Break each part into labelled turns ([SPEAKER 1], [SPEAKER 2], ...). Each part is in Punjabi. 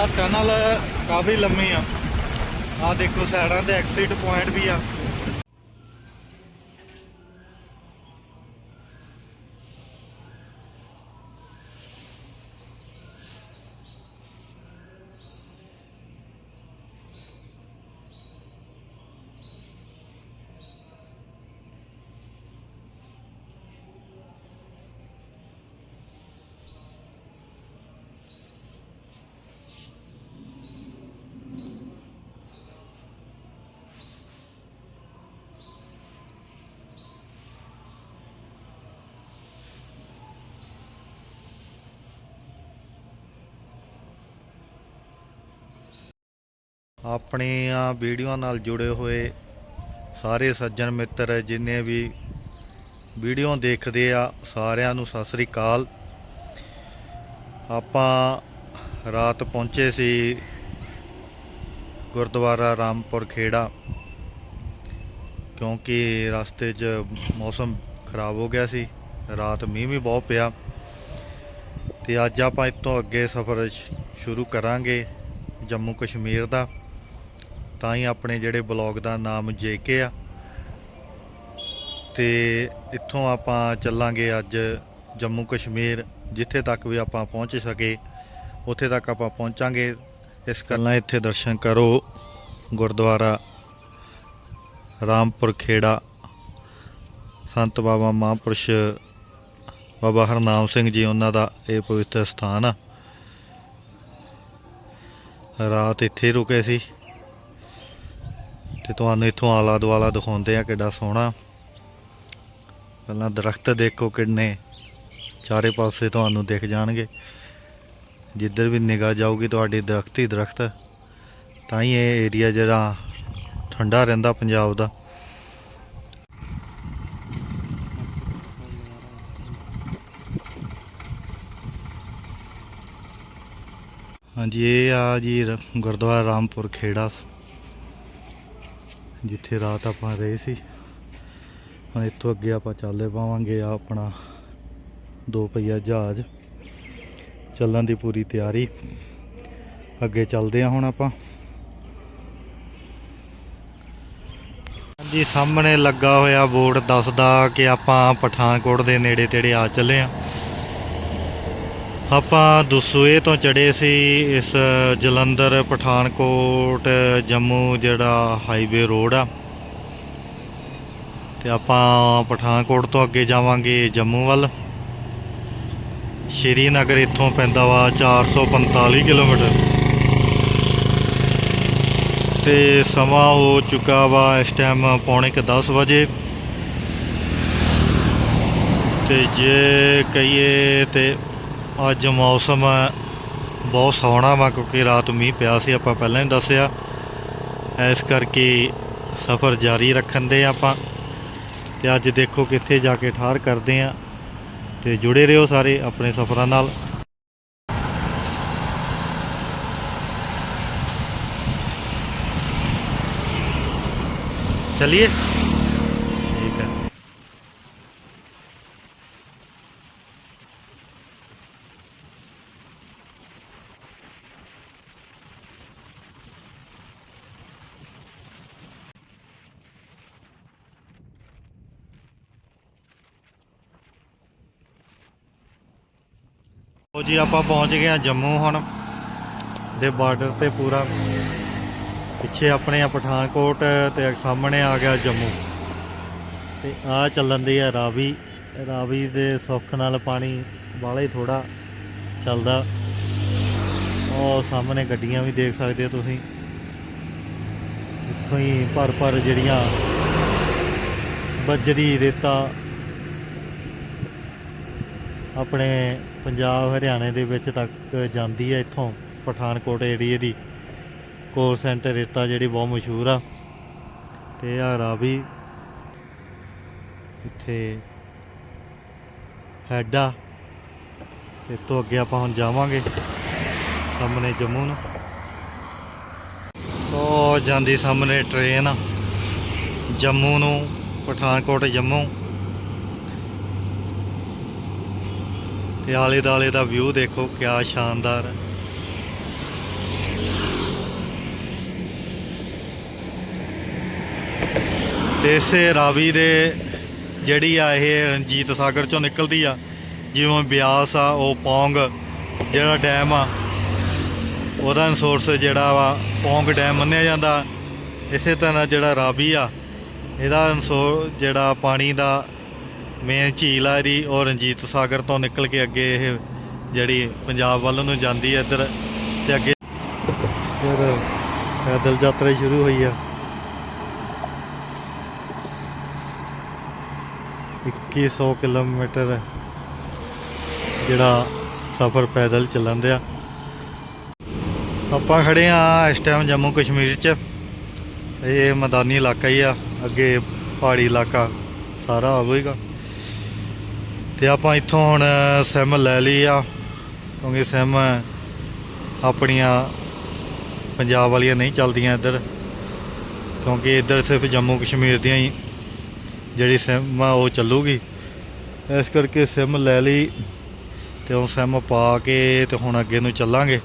[SPEAKER 1] ਆ ਟਨਲ ਕਾਫੀ ਲੰਮੀ ਆ। ਆ ਦੇਖੋ ਸਾਈਡਾਂ ਤੇ ਐਕਸਿਟ ਪੁਆਇੰਟ ਵੀ ਆ। ਆਪਣੀਆਂ ਵੀਡੀਓ ਨਾਲ ਜੁੜੇ ਹੋਏ ਸਾਰੇ ਸੱਜਣ ਮਿੱਤਰ, ਜਿੰਨੇ ਵੀ ਵੀਡੀਓ ਦੇਖਦੇ ਆ, ਸਾਰਿਆਂ ਨੂੰ ਸਤਿ ਸ੍ਰੀ ਅਕਾਲ। ਆਪਾਂ ਰਾਤ ਪਹੁੰਚੇ ਸੀ ਗੁਰਦੁਆਰਾ ਰਾਮਪੁਰ ਖੇੜਾ, ਕਿਉਂਕਿ ਰਸਤੇ 'ਚ ਮੌਸਮ ਖਰਾਬ ਹੋ ਗਿਆ ਸੀ, ਰਾਤ ਮੀਂਹ ਵੀ ਬਹੁਤ ਪਿਆ। ਤੇ ਅੱਜ ਆਪਾਂ ਇੱਥੋਂ ਅੱਗੇ ਸਫ਼ਰ ਸ਼ੁਰੂ ਕਰਾਂਗੇ ਜੰਮੂ ਕਸ਼ਮੀਰ ਦਾ। ਤਾਂ ਹੀ ਆਪਣੇ ਜਿਹੜੇ ਬਲੌਗ ਦਾ ਨਾਮ ਜੇਕੇ ਆ। ਤੇ ਇੱਥੋਂ ਆਪਾਂ ਚੱਲਾਂਗੇ ਅੱਜ ਜੰਮੂ ਕਸ਼ਮੀਰ, ਜਿੱਥੇ ਤੱਕ ਵੀ ਆਪਾਂ ਪਹੁੰਚ ਸਕੇ, ਉੱਥੇ ਤੱਕ ਆਪਾਂ ਪਹੁੰਚਾਂਗੇ। ਇਸ ਕਰਨਾ ਇੱਥੇ ਦਰਸ਼ਨ ਕਰੋ। ਗੁਰਦੁਆਰਾ ਰਾਮਪੁਰ ਖੇੜਾ, ਸੰਤ ਬਾਬਾ ਮਹਾਂਪੁਰਸ਼, ਬਾਬਾ ਹਰਨਾਮ ਸਿੰਘ ਜੀ ਉਹਨਾਂ ਦਾ ਇਹ ਪਵਿੱਤਰ ਸਥਾਨ ਆ। ਰਾਤ ਇੱਥੇ ਰੁਕੇ ਸੀ। ਤੇ ਤੁਹਾਨੂੰ ਇੱਥੋਂ ਆਲਾ ਦੁਆਲਾ ਦਿਖਾਉਂਦੇ ਆ ਕਿੱਡਾ ਸੋਹਣਾ। ਪਹਿਲਾਂ ਦਰਖਤ ਦੇਖੋ ਕਿੰਨੇ, ਚਾਰੇ ਪਾਸੇ ਤੁਹਾਨੂੰ ਦਿਖ ਜਾਣਗੇ। ਜਿੱਧਰ ਵੀ ਨਿਗਾਹ ਜਾਊਗੀ ਤੁਹਾਡੀ ਦਰਖਤ ਹੀ ਦਰਖਤ। ਤਾਂ ਹੀ ਇਹ ਏਰੀਆ ਜਿਹੜਾ ਠੰਡਾ ਰਹਿੰਦਾ ਪੰਜਾਬ ਦਾ। ਹਾਂਜੀ, ਇਹ ਆ ਜੀ ਗੁਰਦੁਆਰਾ ਰਾਮਪੁਰ ਖੇੜਾ। ਜਿੱਥੇ ਰਾਤ ਆਪਾਂ ਰਹੇ ਸੀ। ਹੁਣ ਇੱਥੋਂ ਅੱਗੇ ਆਪਾਂ ਚੱਲੇ ਪਾਵਾਂਗੇ ਆ ਆਪਣਾ ਦੋ ਪਹੀਆ ਜਹਾਜ਼। ਚੱਲਣ ਦੀ ਪੂਰੀ ਤਿਆਰੀ। ਅੱਗੇ ਚੱਲਦੇ ਆ ਹੁਣ ਆਪਾਂ। ਹਾਂਜੀ, ਸਾਹਮਣੇ ਲੱਗਾ ਹੋਇਆ ਬੋਰਡ ਦੱਸਦਾ ਕਿ ਆਪਾਂ ਪਠਾਨਕੋਟ ਦੇ ਨੇੜੇ ਤੇੜੇ ਆ ਚੱਲੇ ਆ ਆਪਾਂ ਦਸੂਏ ਤੋਂ ਚੜੇ ਸੀ ਇਸ ਜਲੰਧਰ, ਪਠਾਨਕੋਟ, ਜੰਮੂ ਜਿਹੜਾ ਹਾਈਵੇ ਰੋਡ ਆ। ਤੇ ਆਪਾਂ ਪਠਾਨਕੋਟ ਤੋਂ ਅੱਗੇ ਜਾਵਾਂਗੇ ਜੰਮੂ ਵੱਲ। ਸ਼੍ਰੀਨਗਰ ਇੱਥੋਂ ਪੈਂਦਾ ਵਾ 445 ਕਿਲੋਮੀਟਰ। ਤੇ ਸਮਾਂ ਹੋ ਚੁੱਕਾ ਵਾ ਇਸ ਟਾਈਮ ਪੌਣੇ ਕੁ 10 ਵਜੇ। ਤੇ ਜੇ ਕਹੀਏ ਤੇ ਅੱਜ ਮੌਸਮ ਬਹੁਤ ਸੋਹਣਾ ਵਾ ਕਿਉਂਕਿ ਰਾਤ ਮੀਂਹ ਪਿਆ ਸੀ, ਆਪਾਂ ਪਹਿਲਾਂ ਹੀ ਦੱਸਿਆ। ਇਸ ਕਰਕੇ ਸਫ਼ਰ ਜਾਰੀ ਰੱਖਣ ਦੇ ਆਪਾਂ। ਤੇ ਅੱਜ ਦੇਖੋ ਕਿੱਥੇ ਜਾ ਕੇ ਠਾਰ ਕਰਦੇ ਆ ਤੇ ਜੁੜੇ ਰਹੋ ਸਾਰੇ ਆਪਣੇ ਸਫ਼ਰਾਂ ਨਾਲ। ਚਲਿਏ। ਉਹ ਜੀ, ਆਪਾਂ ਪਹੁੰਚ ਗਏ ਆ ਜੰਮੂ ਹੁਣ ਦੇ ਬਾਰਡਰ ਤੇ ਪੂਰਾ। ਪਿੱਛੇ ਆਪਣੇ ਆ ਪਠਾਨਕੋਟ ਤੇ ਸਾਹਮਣੇ ਆ ਗਿਆ ਜੰਮੂ। ਤੇ ਆ ਚੱਲਣ ਦੀ ਆ ਰਾਵੀ। ਰਾਵੀ ਦੇ ਸੁੱਖ ਨਾਲ ਪਾਣੀ ਵਾਲਾ ਹੀ ਥੋੜਾ ਚੱਲਦਾ। ਉਹ ਸਾਹਮਣੇ ਗੱਡੀਆਂ ਵੀ ਦੇਖ ਸਕਦੇ ਹੋ ਤੁਸੀਂ। ਇੱਥੋਂ ਹੀ ਭਰ ਭਰ ਜਿਹੜੀਆਂ ਬੱਜਰੀ ਰੇਤਾ ਆਪਣੇ ਪੰਜਾਬ ਹਰਿਆਣੇ ਦੇ ਵਿੱਚ ਤੱਕ ਜਾਂਦੀ ਹੈ ਇੱਥੋਂ ਪਠਾਨਕੋਟ ਏਰੀਏ ਦੀ। ਕੋਰ ਸੈਂਟਰ ਰੇਤਾ ਜਿਹੜੀ ਬਹੁਤ ਮਸ਼ਹੂਰ ਆ। ਤੇ ਆ ਰਾਵੀ ਇੱਥੇ ਹੈਡਾ ਆ। ਤੇ ਤੋਂ ਅੱਗੇ ਆਪਾਂ ਹੁਣ ਜਾਵਾਂਗੇ ਸਾਹਮਣੇ ਜੰਮੂ ਨੂੰ। ਉਹ ਜਾਂਦੀ ਸਾਹਮਣੇ ਟ੍ਰੇਨ ਜੰਮੂ ਨੂੰ, ਪਠਾਨਕੋਟ ਜੰਮੂ। ਤੇ ਆਲੇ ਦਾਲੇ ਦਾ ਵਿਊ ਦੇਖੋ, ਕਿਆ ਸ਼ਾਨਦਾਰ। ਹੈ ਤੇ ਇਸੇ ਰਾਵੀ ਦੇ ਜਿਹੜੀ ਆ ਇਹ ਰਣਜੀਤ ਸਾਗਰ ਚੋਂ ਨਿਕਲਦੀ ਆ, ਜਿਵੇਂ ਬਿਆਸ ਆ, ਉਹ ਪੌਂਗ ਜਿਹੜਾ ਡੈਮ ਆ, ਉਹਦਾ ਸੋਰਸ ਜਿਹੜਾ ਵਾ, ਪੌਂਗ ਡੈਮ ਮੰਨਿਆ ਜਾਂਦਾ। ਇਸੇ ਤਰ੍ਹਾਂ ਜਿਹੜਾ ਰਾਵੀ ਆ, ਇਹਦਾ ਸੋ ਜਿਹੜਾ ਪਾਣੀ ਦਾ ਮੇਨ ਝੀਲ ਆ ਇਹਦੀ, ਉਹ ਰਣਜੀਤ ਸਾਗਰ ਤੋਂ ਨਿਕਲ ਕੇ ਅੱਗੇ ਇਹ ਜਿਹੜੀ ਪੰਜਾਬ ਵੱਲ ਨੂੰ ਜਾਂਦੀ ਹੈ ਇੱਧਰ, ਤੇ ਅੱਗੇ ਫਿਰ ਪੈਦਲ ਯਾਤਰਾ ਸ਼ੁਰੂ ਹੋਈ ਆ। 2100 ਕਿਲੋਮੀਟਰ ਜਿਹੜਾ ਸਫ਼ਰ ਪੈਦਲ ਚੱਲਣ ਦਿਆ। ਆਪਾਂ ਖੜੇ ਆ ਇਸ ਟਾਈਮ ਜੰਮੂ ਕਸ਼ਮੀਰ 'ਚ। ਇਹ ਮੈਦਾਨੀ ਇਲਾਕਾ ਹੀ ਆ, ਅੱਗੇ ਪਹਾੜੀ ਇਲਾਕਾ ਸਾਰਾ ਹੋਵੇਗਾ ਤੇ ਆਪਾਂ ਇੱਥੋਂ ਹੁਣ ਸਿਮ ਲੈ ਲਈ ਆ, ਕਿਉਂਕਿ ਸਿਮ ਆਪਣੀਆਂ ਪੰਜਾਬ ਵਾਲੀਆਂ ਨਹੀਂ ਚੱਲਦੀਆਂ ਇੱਧਰ, ਕਿਉਂਕਿ ਇੱਧਰ ਸਿਰਫ ਜੰਮੂ ਕਸ਼ਮੀਰ ਦੀਆਂ ਹੀ ਜਿਹੜੀ ਸਿਮ ਆ, ਉਹ ਚੱਲੂਗੀ। ਇਸ ਕਰਕੇ ਸਿਮ ਲੈ ਲਈ ਤੇ ਉਹ ਸਿਮ ਪਾ ਕੇ ਤੇ ਹੁਣ ਅੱਗੇ ਨੂੰ ਚੱਲਾਂਗੇ।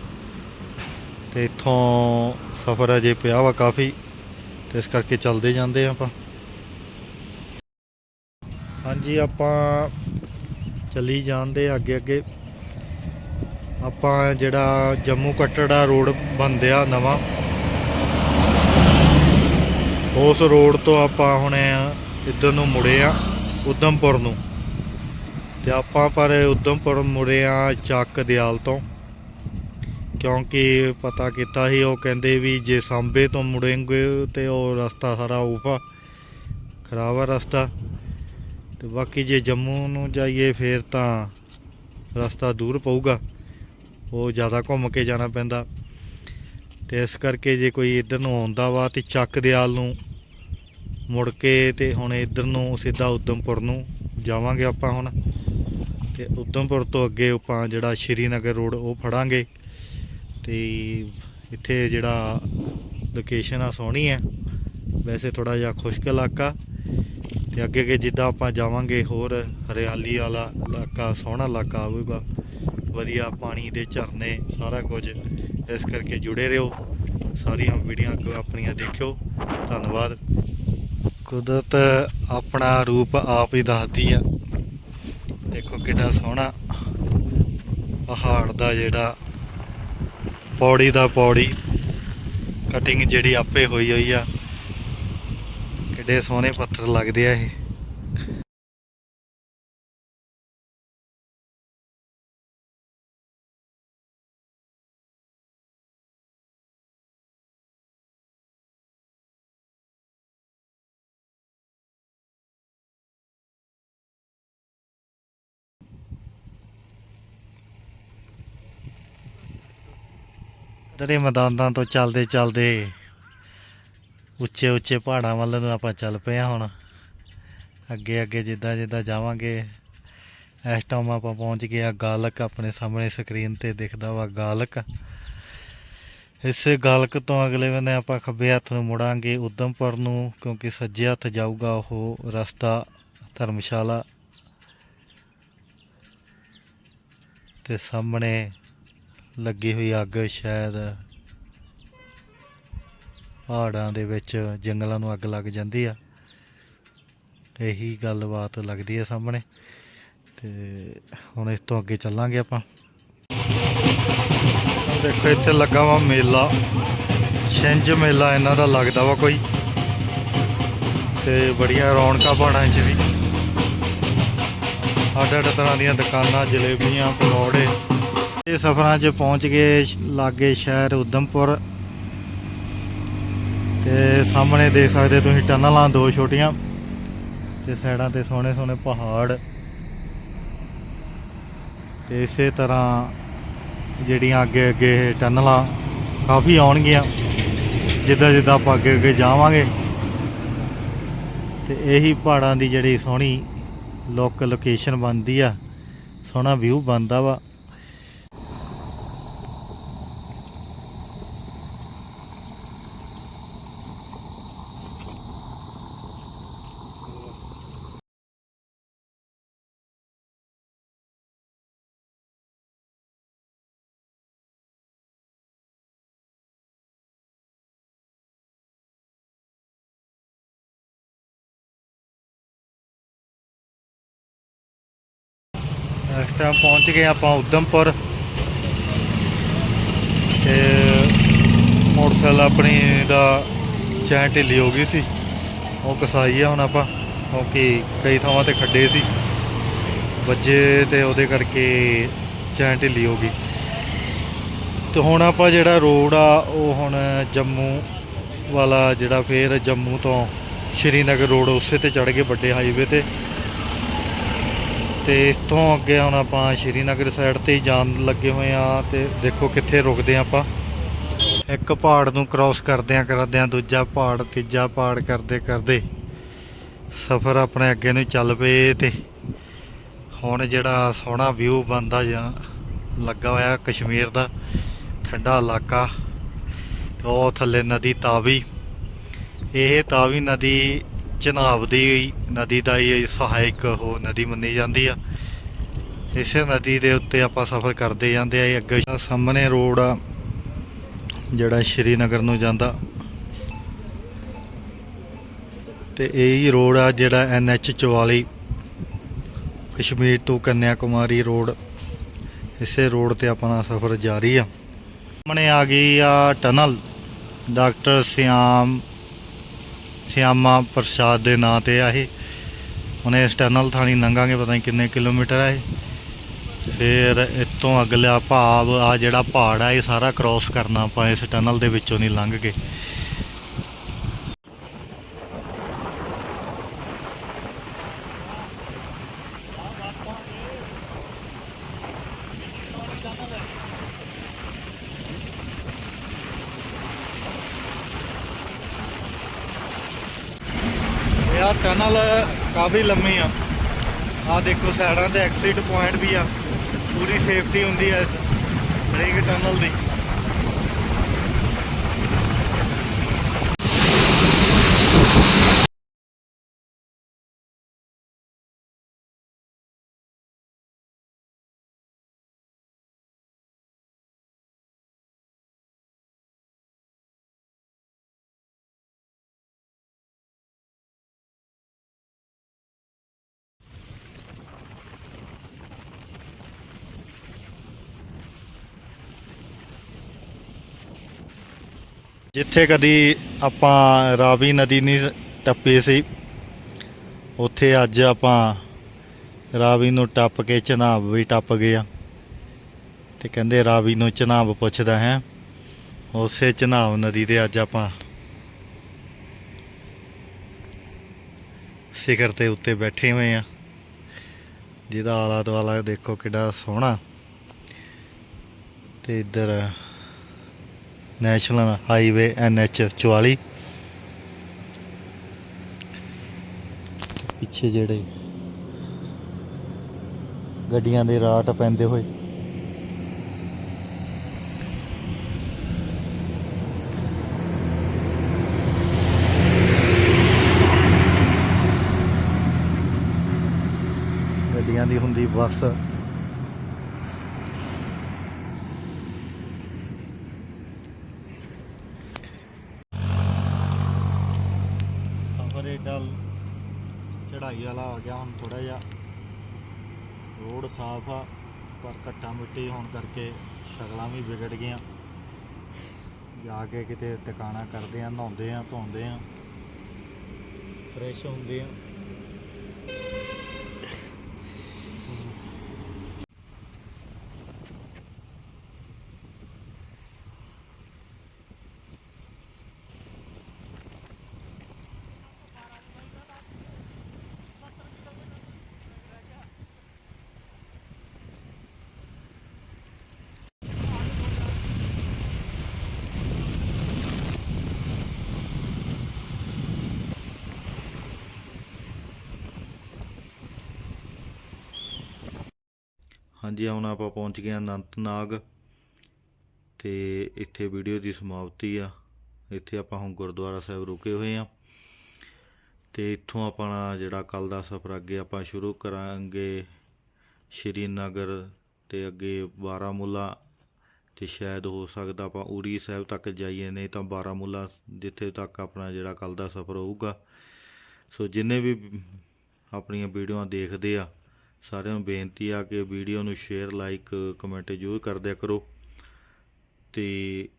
[SPEAKER 1] ਤੇ ਇੱਥੋਂ ਸਫ਼ਰ ਅਜੇ ਪਿਆ ਵਾ ਕਾਫੀ, ਤੇ ਇਸ ਕਰਕੇ ਚੱਲਦੇ ਜਾਂਦੇ ਆ ਆਪਾਂ। ਹਾਂਜੀ, ਆਪਾਂ ਚੱਲੀ ਜਾਂਦੇ ਆ ਅੱਗੇ ਅੱਗੇ ਆਪਾਂ ਜਿਹੜਾ ਜੰਮੂ ਕਟੜਾ ਰੋਡ ਬੰਦਿਆ ਨਵਾਂ। ਉਸ ਰੋਡ ਤੋਂ ਆਪਾਂ ਹੁਣੇ ਇੱਧਰ ਨੂੰ ਮੁੜੇ ਆ, ਉਦਮਪੁਰ ਨੂੰ। ਤੇ ਆਪਾਂ ਪਰ ਉਦਮਪੁਰ ਮੁੜੇ ਆ ਚੱਕ ਦਿਆਲ ਤੋਂ। ਕਿਉਂਕਿ ਪਤਾ ਕੀਤਾ ਸੀ, ਉਹ ਕਹਿੰਦੇ ਵੀ ਜੇ ਸਾਂਬੇ ਤੋਂ ਮੁੜेंगे ਤੇ ਉਹ ਰਸਤਾ ਸਾਰਾ ਉਫਾ ਖਰਾਬ ਆ ਰਸਤਾ। ਤੇ ਬਾਕੀ ਜੇ ਜੰਮੂ ਨੂੰ ਜਾਈਏ ਫੇਰ ਤਾਂ ਰਸਤਾ ਦੂਰ ਪਊਗਾ। ਉਹ ਜ਼ਿਆਦਾ ਘੁੰਮ ਕੇ ਜਾਣਾ ਪੈਂਦਾ। ਤੇ ਇਸ ਕਰਕੇ ਜੇ ਕੋਈ ਇੱਧਰ ਨੂੰ ਆਉਂਦਾ ਵਾ ਤੇ ਚੱਕ ਦਿਆਲ ਨੂੰ ਮੁੜ ਕੇ ਤੇ ਹੁਣ ਇੱਧਰ ਨੂੰ ਸਿੱਧਾ ਉਦਮਪੁਰ ਨੂੰ ਜਾਵਾਂਗੇ ਆਪਾਂ ਹੁਣ। ਤੇ ਉਦਮਪੁਰ ਤੋਂ ਅੱਗੇ ਆਪਾਂ ਜਿਹੜਾ ਸ਼੍ਰੀਨਗਰ ਰੋਡ ਉਹ ਫੜਾਂਗੇ। ਤੇ ਇੱਥੇ ਜਿਹੜਾ ਲੋਕੇਸ਼ਨ ਆ ਸੋਹਣੀ ਹੈ ਵੈਸੇ ਥੋੜਾ ਜਿਹਾ ਖੁਸ਼ਕ ਇਲਾਕਾ। ਤੇ ਅੱਗੇ ਅੱਗੇ ਜਿੱਦਾਂ ਆਪਾਂ ਜਾਵਾਂਗੇ ਹੋਰ ਹਰਿਆਲੀ ਵਾਲਾ ਇਲਾਕਾ, ਸੋਹਣਾ ਇਲਾਕਾ ਆਵੇਗਾ ਵਧੀਆ ਪਾਣੀ ਦੇ ਝਰਨੇ, ਸਾਰਾ ਕੁਝ ਇਸ ਕਰਕੇ ਜੁੜੇ ਰਹੋ। ਸਾਰੀਆਂ ਵੀਡੀਓ ਆਪਣੀਆਂ ਦੇਖਿਓ। ਧੰਨਵਾਦ। ਕੁਦਰਤ ਆਪਣਾ ਰੂਪ ਆਪ ਹੀ ਦੱਸਦੀ ਆ। ਦੇਖੋ ਕਿੰਨਾ ਸੋਹਣਾ ਪਹਾੜ ਦਾ ਜਿਹੜਾ ਪੌੜੀ ਦਾ ਪੌੜੀ ਕਟਿੰਗ ਜਿਹੜੀ ਆਪੇ ਹੋਈ ਹੋਈ ਆ। ਕਿੱਡੇ ਸੋਹਣੇ ਪੱਥਰ ਲੱਗਦੇ ਆ ਇਹ। ਦਰੇ ਮੈਦਾਨਾਂ ਤੋਂ ਚੱਲਦੇ ਚੱਲਦੇ ਉੱਚੇ ਉੱਚੇ ਪਹਾੜਾਂ ਵੱਲ ਨੂੰ ਆਪਾਂ ਚੱਲ ਪਏ ਹਾਂ ਹੁਣ। ਅੱਗੇ ਅੱਗੇ ਜਿੱਦਾਂ ਜਿੱਦਾਂ ਜਾਵਾਂਗੇ, ਇਸ ਟਾਈਮ ਆਪਾਂ ਪਹੁੰਚ ਗਏ ਆ ਗਾਲਕ ਆਪਣੇ ਸਾਹਮਣੇ ਸਕਰੀਨ ਤੇ ਦਿਖਦਾ ਵਾ ਗਾਲਕ। ਇਸੇ ਗਾਲਕ ਤੋਂ ਅਗਲੇ ਬੰਨੇ ਆਪਾਂ ਖੱਬੇ ਹੱਥ ਨੂੰ ਮੁੜਾਂਗੇ ਉਦਮਪੁਰ ਨੂੰ, ਕਿਉਂਕਿ ਸੱਜੇ ਹੱਥ ਜਾਊਗਾ ਉਹ ਰਸਤਾ, ਧਰਮਸ਼ਾਲਾ। ਤੇ ਸਾਹਮਣੇ ਲੱਗੀ ਹੋਈ ਅੱਗ ਸ਼ਾਇਦ ਪਹਾੜਾਂ ਦੇ ਵਿੱਚ ਜੰਗਲਾਂ ਨੂੰ ਅੱਗ ਲੱਗ ਜਾਂਦੀ ਆ। ਇਹੀ ਗੱਲਬਾਤ ਲੱਗਦੀ ਹੈ ਸਾਹਮਣੇ। ਤੇ ਹੁਣ ਇਸ ਤੋਂ ਅੱਗੇ ਚੱਲਾਂਗੇ ਆਪਾਂ। ਦੇਖੋ, ਇੱਥੇ ਲੱਗਾ ਵਾ ਮੇਲਾ। ਛਿੰਝ ਮੇਲਾ ਇਹਨਾਂ ਦਾ ਲੱਗਦਾ ਵਾ ਕੋਈ। ਤੇ ਬੜੀਆਂ ਰੌਣਕਾਂ ਪਹਾੜਾਂ 'ਚ ਵੀ। ਅੱਡ ਅੱਡ ਤਰ੍ਹਾਂ ਦੀਆਂ ਦੁਕਾਨਾਂ, ਜਲੇਬੀਆਂ, ਪਕੌੜੇ। ਇਹ ਸਫ਼ਰਾਂ 'ਚ ਪਹੁੰਚ ਗਏ ਲਾਗੇ ਸ਼ਹਿਰ ਉਦਮਪੁਰ। ਤੇ ਸਾਹਮਣੇ ਦੇਖ ਸਕਦੇ ਤੁਸੀਂ ਟਨਲਾਂ ਦੋ ਛੋਟੀਆਂ ਤੇ ਸਾਈਡਾਂ ਤੇ ਸੋਹਣੇ ਸੋਹਣੇ ਪਹਾੜ। ਤੇ ਇਸੇ ਤਰ੍ਹਾਂ ਜਿਹੜੀਆਂ ਅੱਗੇ ਅੱਗੇ ਟਨਲਾਂ ਕਾਫੀ ਆਉਣਗੀਆਂ, ਜਿੱਦਾਂ ਜਿੱਦਾਂ ਆਪਾਂ ਅੱਗੇ ਅੱਗੇ ਜਾਵਾਂਗੇ। ਤੇ ਇਹੀ ਪਹਾੜਾਂ ਦੀ ਜਿਹੜੀ ਸੋਹਣੀ ਲੋਕ ਲੋਕੇਸ਼ਨ ਬਣਦੀ ਆ, ਸੋਹਣਾ ਵਿਊ ਬਣਦਾ ਵਾ। ਇਸ ਟਾਈਮ ਪਹੁੰਚ ਗਏ ਆਪਾਂ ਉਦਮਪੁਰ। ਤੇ ਮੋਟਰਸਾਈਕਲ ਆਪਣੀ ਦਾ ਚੈਨ ਢਿੱਲੀ ਹੋ ਗਈ ਸੀ। ਉਹ ਕਸਾਈ ਆ ਹੁਣ ਆਪਾਂ। ਕਿਉਂਕਿ ਕਈ ਥਾਵਾਂ ਤੇ ਖੱਡੇ ਸੀ। ਵੱਜੇ ਤੇ ਉਹਦੇ ਕਰਕੇ ਚੈਨ ਢਿੱਲੀ ਹੋ ਗਈ। ਤੇ ਹੁਣ ਆਪਾਂ ਜਿਹੜਾ ਰੋਡ ਆ, ਉਹ ਹੁਣ ਜੰਮੂ ਵਾਲਾ ਜਿਹੜਾ ਫੇਰ ਜੰਮੂ ਤੋਂ ਸ਼੍ਰੀਨਗਰ ਰੋਡ ਉਸੇ ਤੇ ਚੜ ਗਏ ਵੱਡੇ ਹਾਈਵੇ ਤੇ ਤੇ ਇੱਥੋਂ ਅੱਗੇ ਹੁਣ ਆਪਾਂ ਸ਼੍ਰੀਨਗਰ ਸਾਈਡ ਤੇ ਜਾਣ ਲੱਗੇ ਹੋਏ ਆ ਤੇ ਦੇਖੋ ਕਿੱਥੇ ਰੁਕਦੇ ਆ ਆਪਾਂ। ਇੱਕ ਪਹਾੜ ਨੂੰ ਕ੍ਰਾਸ ਕਰਦਿਆਂ ਕਰਦਿਆਂ ਦੂਜਾ ਪਹਾੜ, ਤੀਜਾ ਪਹਾੜ ਕਰਦੇ ਕਰਦੇ ਸਫ਼ਰ ਆਪਣੇ ਅੱਗੇ ਨੂੰ ਚੱਲ ਪਏ ਤੇ ਹੁਣ ਜਿਹੜਾ ਸੋਹਣਾ ਵਿਊ ਬੰਦਾ ਜਾਂ ਲੱਗਾ ਹੋਇਆ ਕਸ਼ਮੀਰ ਦਾ, ਠੰਡਾ ਇਲਾਕਾ ਤੇ ਉਹ ਥੱਲੇ ਨਦੀ ਤਾਵੀ। ਇਹ ਤਾਵੀ ਨਦੀ ਚਨਾਬ ਦੀ ਨਦੀ ਦਾ ਹੀ ਸਹਾਇਕ ਉਹ ਨਦੀ ਮੰਨੀ ਜਾਂਦੀ ਆ। ਇਸੇ ਨਦੀ ਦੇ ਉੱਤੇ ਆਪਾਂ ਸਫ਼ਰ ਕਰਦੇ ਜਾਂਦੇ ਆ। ਇਹ ਅੱਗੇ ਸਾਹਮਣੇ ਰੋਡ ਆ, ਜਿਹੜਾ ਸ਼੍ਰੀਨਗਰ ਨੂੰ ਜਾਂਦਾ। ਤੇ ਇਹ ਹੀ ਰੋਡ ਆ ਜਿਹੜਾ NH 44 ਕਸ਼ਮੀਰ ਤੋਂ ਕੰਨਿਆ ਕੁਮਾਰੀ ਰੋਡ। ਇਸੇ ਰੋਡ ਤੇ ਆਪਣਾ ਸਫ਼ਰ ਜਾਰੀ ਆ। ਸਾਹਮਣੇ ਆ ਗਈ ਆ ਟਨਲ। ਡਾਕਟਰ ਸਿਆਮ ਸਿਆਮਾ ਪ੍ਰਸਾਦ ਦੇ ਨਾਂ ਤੇ ਆ ਇਹ। ਹੁਣ ਇਸ ਟਨਲ ਥਾਣੀ ਲੰਘਾਂਗੇ ਪਤਾ ਨਹੀਂ ਕਿੰਨੇ ਕਿਲੋਮੀਟਰ ਆ ਇਹ। ਫਿਰ ਇਤੋਂ ਅਗਲਾ ਭਾਵ ਆ ਜਿਹੜਾ ਪਹਾੜ ਆ, ਇਹ ਸਾਰਾ ਕ੍ਰਾਸ ਕਰਨਾ ਆਪਾਂ ਇਸ ਟਨਲ ਦੇ ਵਿੱਚੋਂ ਨਹੀਂ ਲੰਘ ਕੇ ਇਹ ਆ ਟਨਲ ਕਾਫੀ ਲੰਮੀ ਆ। ਆ ਦੇਖੋ ਸਾਈਡਾਂ ਤੇ ਐਕਸਿਟ ਪੁਆਇੰਟ ਵੀ ਆ। ਪੂਰੀ ਸੇਫਟੀ ਹੁੰਦੀ ਆ ਇਸ ਹਰੇਕ ਟਨਲ ਦੀ। ਜਿੱਥੇ ਕਦੀ ਆਪਾਂ ਰਾਵੀ ਨਦੀ ਨਹੀਂ ਟੱਪੀ ਸੀ, ਉੱਥੇ ਅੱਜ ਆਪਾਂ ਰਾਵੀ ਨੂੰ ਟੱਪ ਕੇ ਚਨਾਬ ਵੀ ਟੱਪ ਗਏ ਆ। ਤੇ ਕਹਿੰਦੇ ਰਾਵੀ ਨੂੰ ਚਨਾਬ ਪੁੱਛਦਾ ਹੈ, ਉਸੇ ਚਨਾਬ ਨਦੀ ਦੇ ਅੱਜ ਆਪਾਂ ਸਿਖਰ ਤੇ ਉੱਤੇ ਬੈਠੇ ਹੋਏ ਆ। ਜਿਹਦਾ ਆਲਾ ਦੁਆਲਾ ਦੇਖੋ ਕਿੱਡਾ ਸੋਹਣਾ। ਤੇ ਇੱਧਰ ਨੈਸ਼ਨਲ ਹਾਈਵੇ NH 44 ਪਿੱਛੇ ਜਿਹੜੇ ਗੱਡੀਆਂ ਦੇ ਰਾਟ ਪੈਂਦੇ ਹੋਏ। ਗੱਡੀਆਂ ਦੀ ਹੁੰਦੀ ਬੱਸ ਸਫਰ ਏਡਾ ਚੜਾਈ ਵਾਲਾ ਆ ਗਿਆ ਹੁਣ ਥੋੜਾ ਜਿਹਾ। ਰੋਡ ਸਾਫ਼ ਆ, ਪਰ ਘੱਟਾ ਮਿੱਟੀ ਹੋਣ ਕਰਕੇ ਸ਼ਕਲਾਂ ਵੀ ਵਿਗੜ ਗਈਆਂ। ਜਾ ਕੇ ਕਿਤੇ ਟਿਕਾਣਾ ਕਰਦੇ ਆ, ਨਹਾਉਂਦੇ ਆ, ਧੋਂਦੇ ਆ। ਫਰੈਸ਼ ਹੁੰਦੇ ਆ। ਹਾਂਜੀ, ਹੁਣ ਆਪਾਂ ਪਹੁੰਚ ਗਏ ਹਾਂ ਅਨੰਤਨਾਗ ਤੇ ਇੱਥੇ ਵੀਡੀਓ ਦੀ ਸਮਾਪਤੀ ਆ। ਇੱਥੇ ਆਪਾਂ ਹੁਣ ਗੁਰਦੁਆਰਾ ਸਾਹਿਬ ਰੁਕੇ ਹੋਏ ਆ ਤੇ ਇੱਥੋਂ ਆਪਣਾ ਜਿਹੜਾ ਕੱਲ ਦਾ ਸਫ਼ਰ ਅੱਗੇ ਆਪਾਂ ਸ਼ੁਰੂ ਕਰਾਂਗੇ ਸ਼੍ਰੀਨਗਰ ਤੇ ਅੱਗੇ ਬਾਰਾਮੂਲਾ ਤੇ ਸ਼ਾਇਦ ਹੋ ਸਕਦਾ ਆਪਾਂ ਉੜੀ ਸਾਹਿਬ ਤੱਕ ਜਾਈਏ, ਨਹੀਂ ਤਾਂ ਬਾਰਾਮੂਲਾ ਜਿੱਥੇ ਤੱਕ ਆਪਣਾ ਜਿਹੜਾ ਕੱਲ ਦਾ ਸਫ਼ਰ ਹੋਊਗਾ। ਸੋ ਜਿੰਨੇ ਵੀ ਆਪਣੀਆਂ ਵੀਡੀਓਆਂ ਦੇਖਦੇ ਆ ਸਾਰਿਆਂ ਨੂੰ ਬੇਨਤੀ ਆ ਕਿ ਵੀਡੀਓ ਨੂੰ ਸ਼ੇਅਰ ਲਾਈਕ ਕਮੈਂਟ ਜ਼ਰੂਰ ਕਰ ਦਿਆ ਕਰੋ। ਤੇ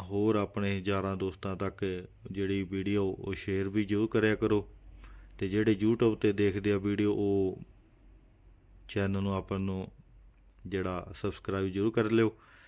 [SPEAKER 1] ਹੋਰ ਆਪਣੇ ਯਾਰਾਂ ਦੋਸਤਾਂ ਤੱਕ ਜਿਹੜੀ ਵੀਡੀਓ ਉਹ ਸ਼ੇਅਰ ਵੀ ਜ਼ਰੂਰ ਕਰਿਆ ਕਰੋ। ਤੇ ਜਿਹੜੇ YouTube ਤੇ ਦੇਖਦੇ ਆ ਵੀਡੀਓ, ਉਹ ਚੈਨਲ ਨੂੰ ਆਪਾਂ ਨੂੰ ਜਿਹੜਾ ਸਬਸਕ੍ਰਾਈਬ ਜ਼ਰੂਰ ਕਰ ਲਿਓ।